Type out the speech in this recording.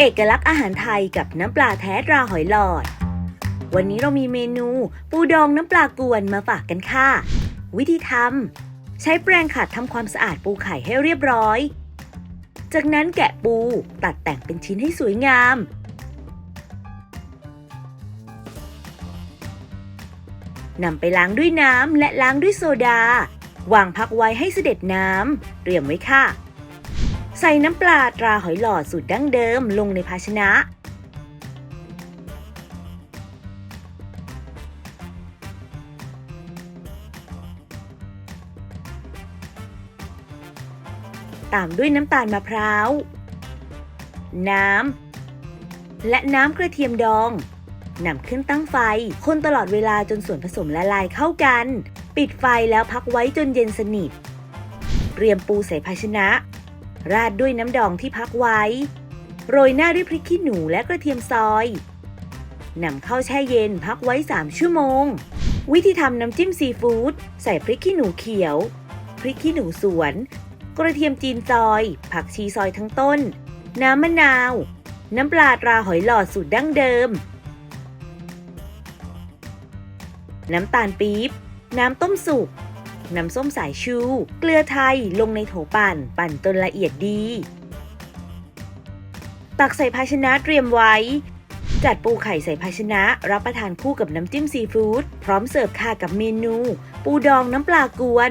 เอกลักษณ์อาหารไทยกับน้ำปลาแท้ตราหอยหลอด วันนี้เรามีเมนูปูดองน้ำปลากวนมาฝากกันค่ะ วิธีทำใช้แปรงขัดทำความสะอาดปูไข่ให้เรียบร้อย จากนั้นแกะปูตัดแต่งเป็นชิ้นให้สวยงาม นำไปล้างด้วยน้ำและล้างด้วยโซดา วางพักไว้ให้เสด็จน้ำเตรียมไว้ค่ะ ใส่น้ำปลาตราหอยหลอดสูตรดั้งเดิมลงในภาชนะ ตามด้วยน้ำตาลมะพร้าว น้ำ และน้ำกระเทียมดองนำขึ้นตั้งไฟ คนตลอดเวลาจนส่วนผสมละลายเข้ากัน ปิดไฟแล้วพักไว้จนเย็นสนิท เตรียมปูใส่ภาชนะ ราดด้วยน้ำดองที่พักไว้ โรยหน้าด้วยพริกขี้หนูและกระเทียมซอยนำเข้าแช่เย็นพักไว้ 3 ชั่วโมง วิธีทำน้ำจิ้มซีฟู้ดใส่พริกขี้หนูเขียว พริกขี้หนูสวน กระเทียมจีนซอย ผักชีซอยทั้งต้น น้ำมะนาว น้ำปลาตราหอยหลอดสูตรดั้งเดิม น้ำตาลปี๊บ น้ำต้มสุก น้ำส้มสายชู เกลือไทยลงในโถปั่น ปั่นจนละเอียดดี ตักใส่ภาชนะเตรียมไว้ จัดปูไข่ใส่ภาชนะรับประทานคู่กับน้ำจิ้มซีฟู้ดพร้อมเสิร์ฟค่ะกับเมนู ปูดองน้ำปลากวน